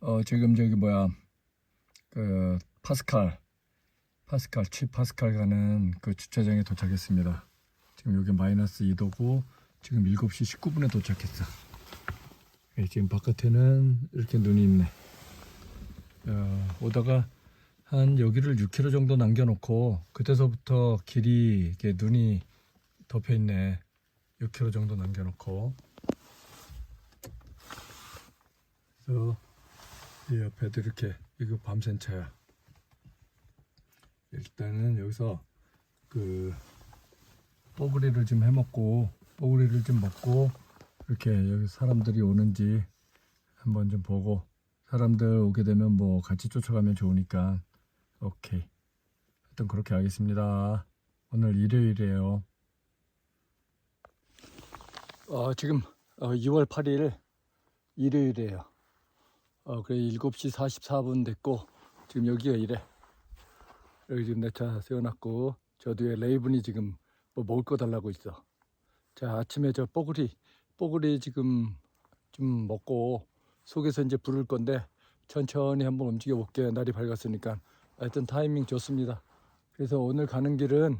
어 지금 저기 뭐야 그 파스칼 파스칼 치 파스칼 가는 그 주차장에 도착했습니다. 지금 여기 마이너스 2도고 지금 7시 19분에 도착했어. 예, 지금 바깥에는 이렇게 눈이 있네. 어, 오다가 한 여기를 6km 정도 남겨놓고 그때서부터 길이 이렇게 눈이 덮여 있네. 6km 정도 남겨놓고. 그래서 이 옆에도 이렇게 이거 밤샌 차야. 일단은 여기서 그 뽀글이를 좀 해먹고 뽀글이를 좀 먹고 이렇게 여기 사람들이 오는지 한번 좀 보고 사람들 오게 되면 뭐 같이 쫓아가면 좋으니까. 오케이. 하여튼 그렇게 하겠습니다. 오늘 일요일이에요. 어, 지금 어, 2월 8일 일요일이에요 어, 그래 7시 44분 됐고 지금 여기가 이래. 여기 지금 내 차 세워놨고 저 뒤에 레이븐이 지금 뭐 먹을 거 달라고 있어. 자 아침에 저 뽀글이 뽀글이 지금 좀 먹고 속에서 이제 부를 건데 천천히 한번 움직여 볼게요 날이 밝았으니까. 하여튼 타이밍 좋습니다. 그래서 오늘 가는 길은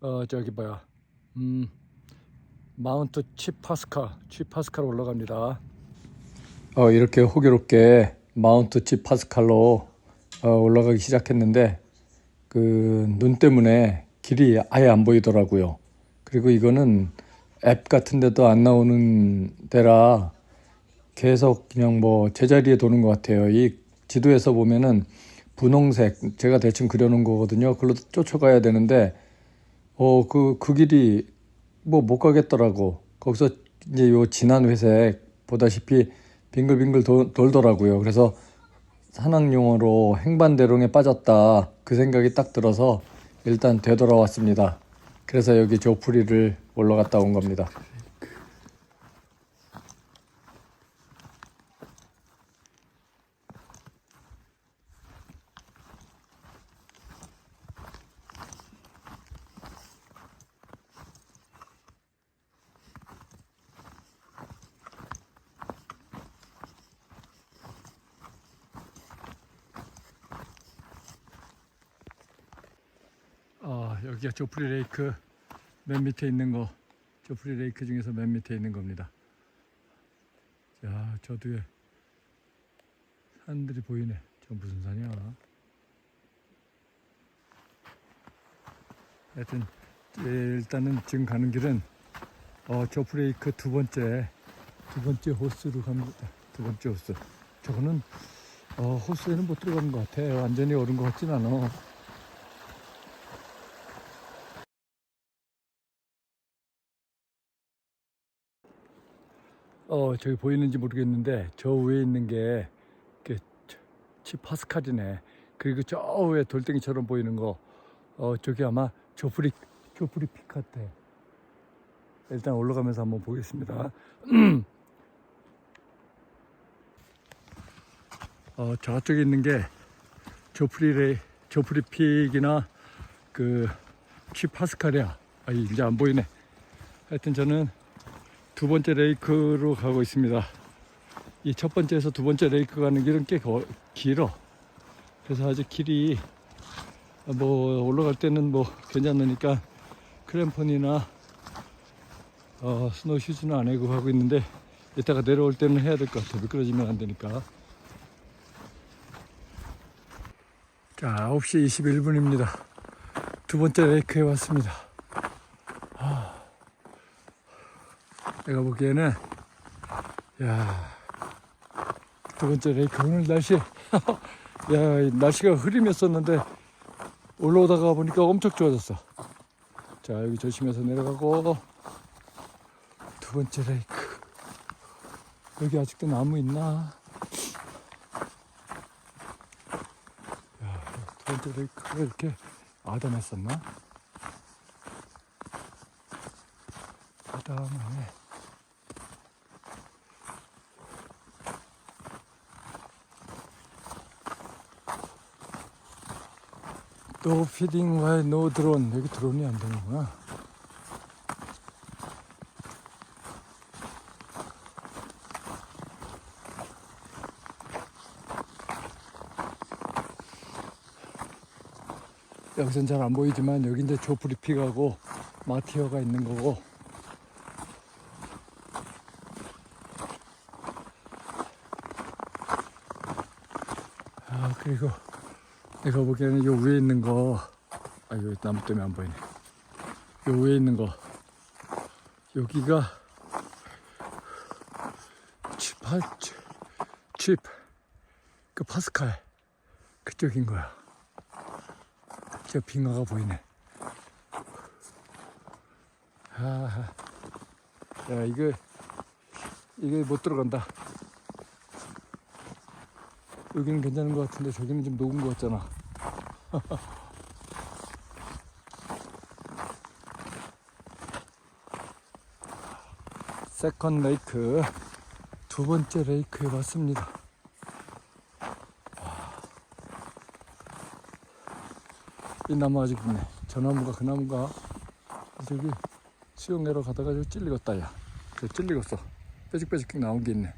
어 저기 뭐야. 음 마운트 치파스칼 치파스칼 올라갑니다 어 이렇게 호기롭게 마운트 치 파스칼로 어, 올라가기 시작했는데 그 눈 때문에 길이 아예 안 보이더라고요 그리고 이거는 앱 같은 데도 안 나오는 데라 계속 그냥 뭐 제자리에 도는 것 같아요. 이 지도에서 보면은 분홍색 제가 대충 그려놓은 거거든요. 그걸로 쫓아가야 되는데 어그그 길이 뭐 못 가겠더라고. 거기서 이제 요 진한 회색 보다시피 빙글빙글 도, 돌더라고요. 그래서 산악용어로 행반대롱에 빠졌다 그 생각이 딱 들어서 일단 되돌아왔습니다. 그래서 여기 조프리를 올라갔다 온 겁니다. 아, 여기가 조프리 레이크 맨 밑에 있는 거. 조프리 레이크 중에서 맨 밑에 있는 겁니다. 자, 저 뒤에 산들이 보이네. 저 무슨 산이야? 하여튼 예, 일단은 지금 가는 길은 어, 조프리 레이크 두 번째 두 번째 호수로 갑니다. 두 번째 호수. 저거는 어, 호수에는 못 들어가는 것 같아. 완전히 얼은 것 같진 않아. 어 저기 보이는지 모르겠는데 저 위에 있는 게 그, 치파스칼이네. 그리고 저 위에 돌덩이처럼 보이는 거. 어, 저기 아마 조프리 조프리 픽 같아 일단 올라가면서 한번 보겠습니다. 어, 저쪽에 있는 게 조프리 레 조프리 픽이나 그 치파스칼이야. 아 이제 안 보이네. 하여튼 저는 두 번째 레이크로 가고 있습니다. 이 첫 번째에서 두 번째 레이크 가는 길은 꽤 거- 길어. 그래서 아직 길이 뭐 올라갈 때는 뭐 괜찮으니까 크램폰이나 어, 스노우 슈즈는 안 해고 하고 있는데 이따가 내려올 때는 해야 될 것 같아. 미끄러지면 안 되니까. 자, 9시 21분입니다. 두 번째 레이크에 왔습니다. 내가 보기에는 야두 번째 레이크 오늘 날씨 야이 날씨가 흐림했었는데 올라오다가 보니까 엄청 좋아졌어. 자 여기 조심해서 내려가고. 두 번째 레이크. 여기 아직도 나무 있나? 야 두 번째 레이크가 이렇게 아담했었나? 아담하네 또 피딩 와이 노 드론 여기 드론이 안 되는구나. 여기선 잘 안 보이지만 여기 이제 조프리픽하고 마티어가 있는 거고. 아 그리고 내가 보기에는 요 위에 있는 거 아, 여기 나무 때문에 안 보이네. 요 위에 있는 거. 여기가 칩, 칩, 그 파스칼 그쪽인 거야. 저 빙하가 보이네. 아, 야 이거 이게 못 들어간다. 여기는 괜찮은 것 같은데 저기는 좀 녹은 것 같잖아. 세컨 레이크 두 번째 레이크에 왔습니다. 이 나무 아직 있네. 저 나무가 그 나무가 저기 수영내로 가다가 저 찔리겠다 야. 저 찔리겠어. 뾰족뾰족 나온 게 있네.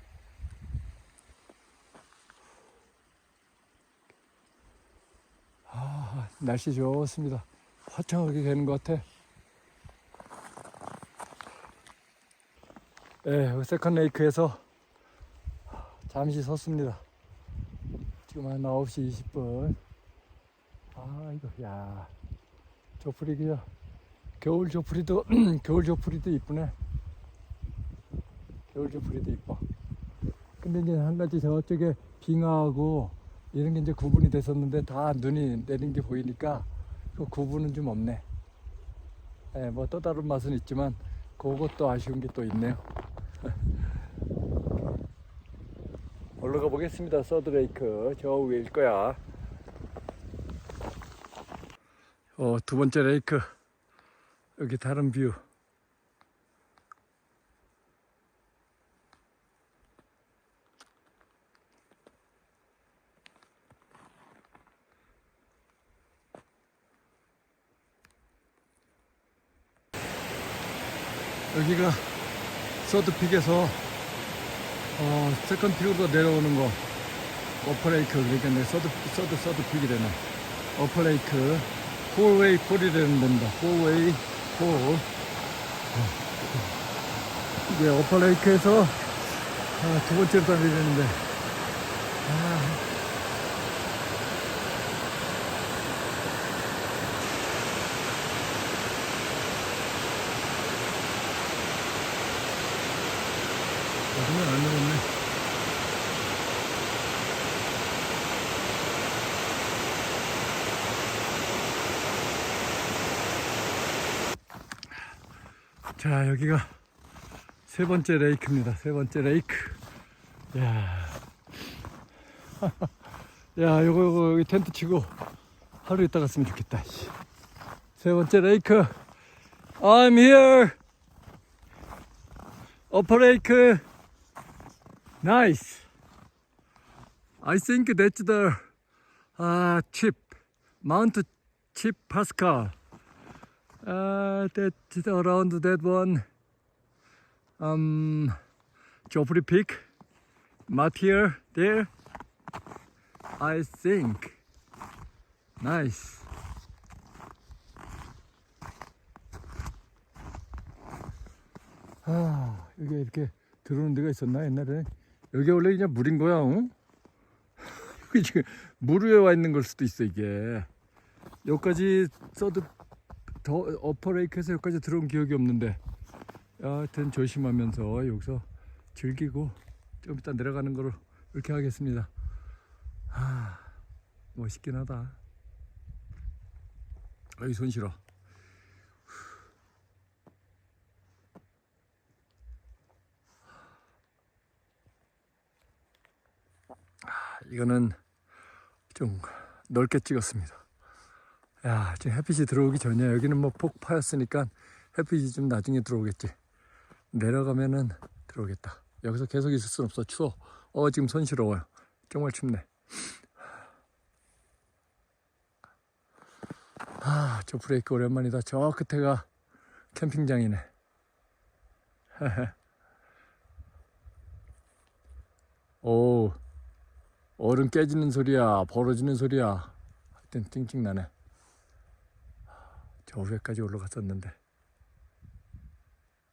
아 날씨 좋습니다. 화창하게 되는 것 같아. 네, 세컨 레이크에서 잠시 섰습니다. 지금 한 9시 20분. 아, 이거, 야. 그냥, 겨울 조프리도, 겨울 조프리도 이쁘네. 겨울 조프리도 이뻐. 근데 이제 한 가지 저쪽에 빙하하고 이런 게 이제 구분이 됐었는데 다 눈이 내린 게 보이니까 그 구분은 좀 없네. 예, 뭐 또 다른 맛은 있지만 그것도 아쉬운 게 또 있네요. 올라가 보겠습니다. 서드레이크 저 위일 거야. 어, 두 번째 레이크 여기 다른 뷰. 여기가 서드픽에서 어, 세컨 픽으로 내려오는 거 어퍼레이크 그러니까 내 서드 서드 서드 픽이 되네. 어퍼레이크 포웨이 폴이 되는 됩니다. 포웨이 폴 이제 어퍼레이크에서 아, 두 번째로 달려야 되는데. 아, 안 되겠네. 자 여기가 세 번째 레이크입니다. 세 번째 레이크. 야, 야 요거 요거 여기 텐트 치고 하루 있다 갔으면 좋겠다 씨. 세 번째 레이크. I'm here. lake nice I think that's the uh, chip Mount Chip Pascal uh, that's around that one. Um, Joffrey Peak, Matier there. I think. Nice. 아, 여기 이렇게 들어오는 데가 있었나 옛날에? 여기 원래 그냥 물인 거야, 응? 여기 지금 물 위에 와 있는 걸 수도 있어 이게. 여기까지 써도 더 어퍼레이크에서 여기까지 들어온 기억이 없는데 여하튼 조심하면서 여기서 즐기고 좀 이따 내려가는 거로 이렇게 하겠습니다 아 멋있긴 하다 어이 손 실어 이거는 좀 넓게 찍었습니다 야, 지금 햇빛이 들어오기 전이야. 여기는 뭐 폭파였으니까 햇빛이 좀 나중에 들어오겠지. 내려가면은 들어오겠다. 여기서 계속 있을 순 없어. 추워. 어, 지금 손 시려워요. 정말 춥네. 아, 저 브레이크 오랜만이다. 저 끝에가 캠핑장이네. 오, 얼음 깨지는 소리야. 벌어지는 소리야. 하여튼 찡찡 나네. 저 위에까지 올라갔었는데.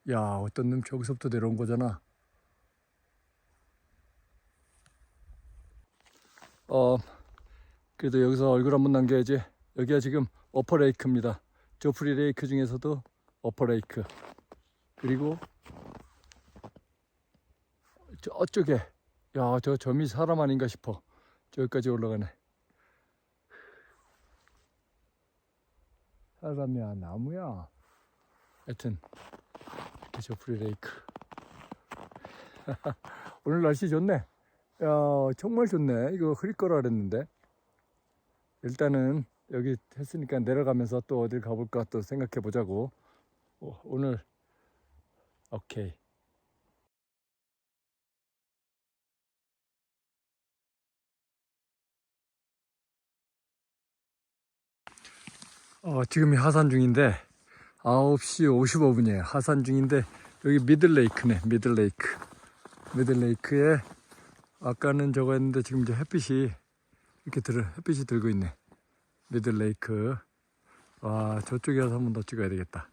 야, 어떤 놈 저기서부터 내려온 거잖아. 어, 그래도 여기서 얼굴 한번 남겨야지. 여기가 지금 어퍼레이크입니다. 조프리 레이크 중에서도 어퍼레이크. 그리고 저쪽에, 야, 저 점이 사람 아닌가 싶어. 저기까지 올라가네. 사람이야, 나무야. 하여튼, 이렇게 조프리 레이크. 오늘 날씨 좋네. 야, 정말 좋네. 이거 흐릴 거라 그랬는데. 일단은 여기 했으니까 내려가면서 또 어딜 가볼까 또 생각해 보자고. 어, 오늘, 오케이. 어, 지금이 하산 중인데 9시 55분이에요. 하산 중인데 여기 미들레이크네. 미들레이크. 미들레이크에 아까는 저거 했는데 지금 이제 햇빛이 이렇게 들어 햇빛이 들고 있네. 미들레이크. 와 저쪽에 가서 한 번 더 찍어야 되겠다.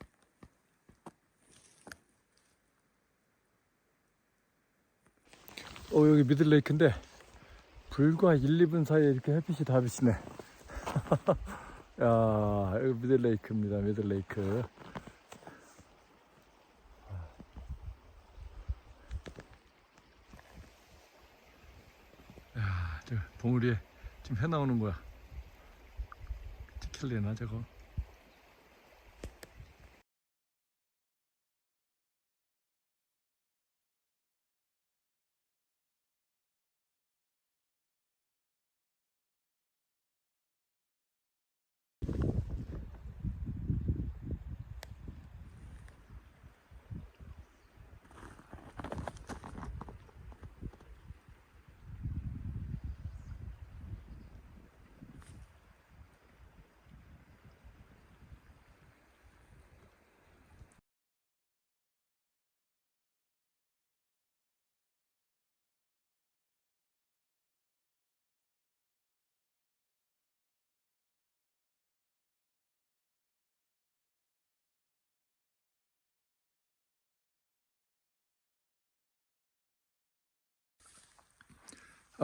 어 여기 미들레이크인데 불과 1, 2분 사이에 이렇게 햇빛이 다 비치네. 야, 여기 미들레이크입니다. 미들레이크. 야, 저 봉우리에 지금 해 나오는 거야. 찍힐래나 저거?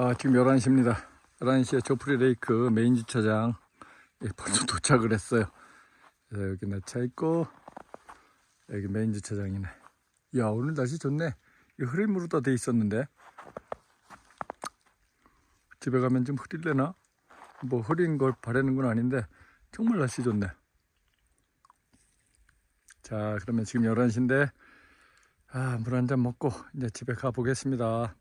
아, 지금 11시입니다. 11시에 조프리 레이크 메인 주차장 예, 벌써 도착을 했어요. 여기 내 차 있고 여기 메인 주차장이네. 야, 오늘 날씨 좋네. 이 흐림으로 다 돼 있었는데 집에 가면 좀 흐릴래나? 뭐 흐린 걸 바라는 건 아닌데 정말 날씨 좋네. 자, 그러면 지금 11시인데 아, 물 한 잔 먹고 이제 집에 가 보겠습니다.